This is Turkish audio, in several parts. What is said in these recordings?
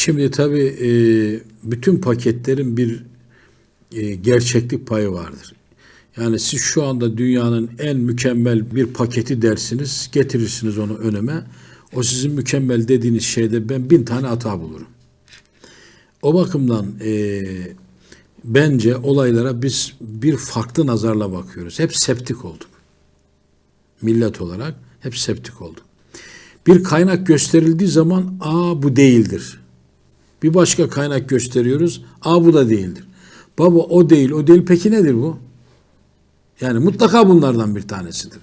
Şimdi tabii e, bütün paketlerin bir e, gerçeklik payı vardır. Yani siz şu anda dünyanın en mükemmel bir paketi dersiniz, getirirsiniz onu önüme. O sizin mükemmel dediğiniz şeyde ben bin tane hata bulurum. O bakımdan e, bence olaylara biz bir farklı nazarla bakıyoruz. Hep septik olduk. Millet olarak hep septik olduk. Bir kaynak gösterildiği zaman aa bu değildir. Bir başka kaynak gösteriyoruz. Aa bu da değildir. Baba o değil, o değil. Peki nedir bu? Yani mutlaka bunlardan bir tanesidir.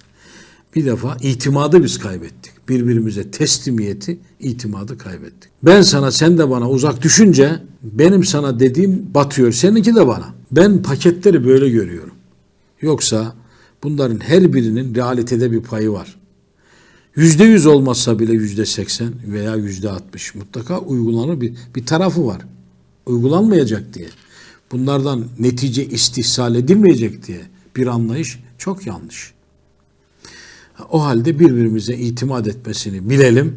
Bir defa itimadı biz kaybettik. Birbirimize teslimiyeti, itimadı kaybettik. Ben sana, sen de bana uzak düşünce benim sana dediğim batıyor. Seninki de bana. Ben paketleri böyle görüyorum. Yoksa bunların her birinin realitede bir payı var. Yüzde yüz olmazsa bile yüzde seksen veya yüzde altmış mutlaka uygulanır bir, bir tarafı var. Uygulanmayacak diye. Bunlardan netice istihsal edilmeyecek diye bir anlayış çok yanlış. O halde birbirimize itimat etmesini bilelim,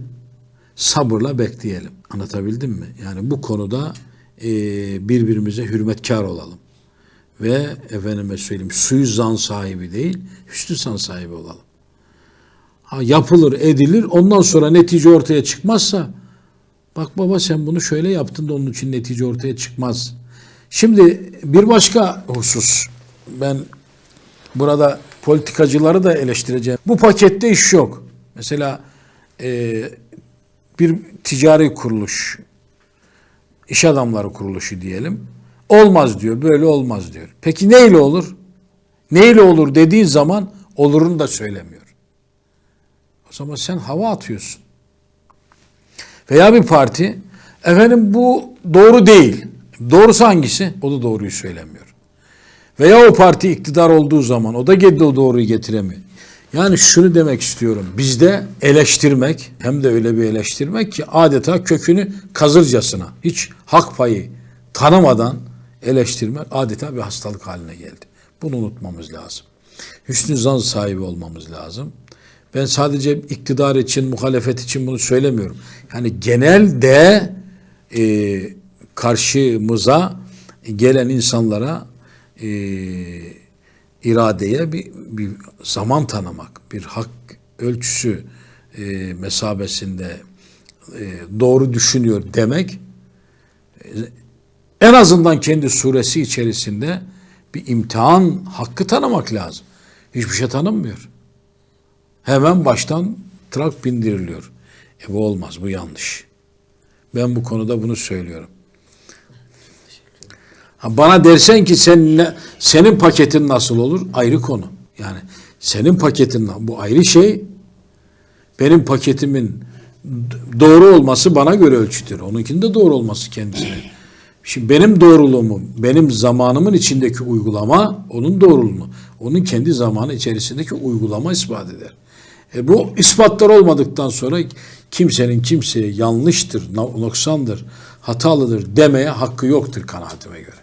sabırla bekleyelim. Anlatabildim mi? Yani bu konuda e, birbirimize hürmetkar olalım. Ve efendime söyleyeyim suizan sahibi değil, hüsnü san sahibi olalım. Yapılır, edilir. Ondan sonra netice ortaya çıkmazsa bak baba sen bunu şöyle yaptın da onun için netice ortaya çıkmaz. Şimdi bir başka husus. Ben burada politikacıları da eleştireceğim. Bu pakette iş yok. Mesela e, bir ticari kuruluş, iş adamları kuruluşu diyelim. Olmaz diyor, böyle olmaz diyor. Peki neyle olur? Neyle olur dediğin zaman olurunu da söylemiyor. O zaman sen hava atıyorsun. Veya bir parti, efendim bu doğru değil. Doğrusu hangisi? O da doğruyu söylemiyor. Veya o parti iktidar olduğu zaman o da o doğruyu getiremiyor. Yani şunu demek istiyorum. Bizde eleştirmek hem de öyle bir eleştirmek ki adeta kökünü kazırcasına hiç hak payı tanımadan eleştirmek adeta bir hastalık haline geldi. Bunu unutmamız lazım. Hüsnü zan sahibi olmamız lazım. Ben sadece iktidar için, muhalefet için bunu söylemiyorum. Yani genelde e, karşımıza gelen insanlara e, iradeye bir, bir zaman tanımak, bir hak ölçüsü e, mesabesinde e, doğru düşünüyor demek e, en azından kendi suresi içerisinde bir imtihan hakkı tanımak lazım. Hiçbir şey tanınmıyor. Hemen baştan trak bindiriliyor. E bu olmaz, bu yanlış. Ben bu konuda bunu söylüyorum. Ha, bana dersen ki sen ne, senin paketin nasıl olur? Ayrı konu. Yani senin paketin bu ayrı şey. Benim paketimin doğru olması bana göre ölçüdür. Onunkinin de doğru olması kendisine. Şimdi benim doğruluğumu, benim zamanımın içindeki uygulama onun doğruluğunu, onun kendi zamanı içerisindeki uygulama ispat eder. E bu ispatlar olmadıktan sonra kimsenin kimseye yanlıştır, noksandır, hatalıdır demeye hakkı yoktur kanaatime göre.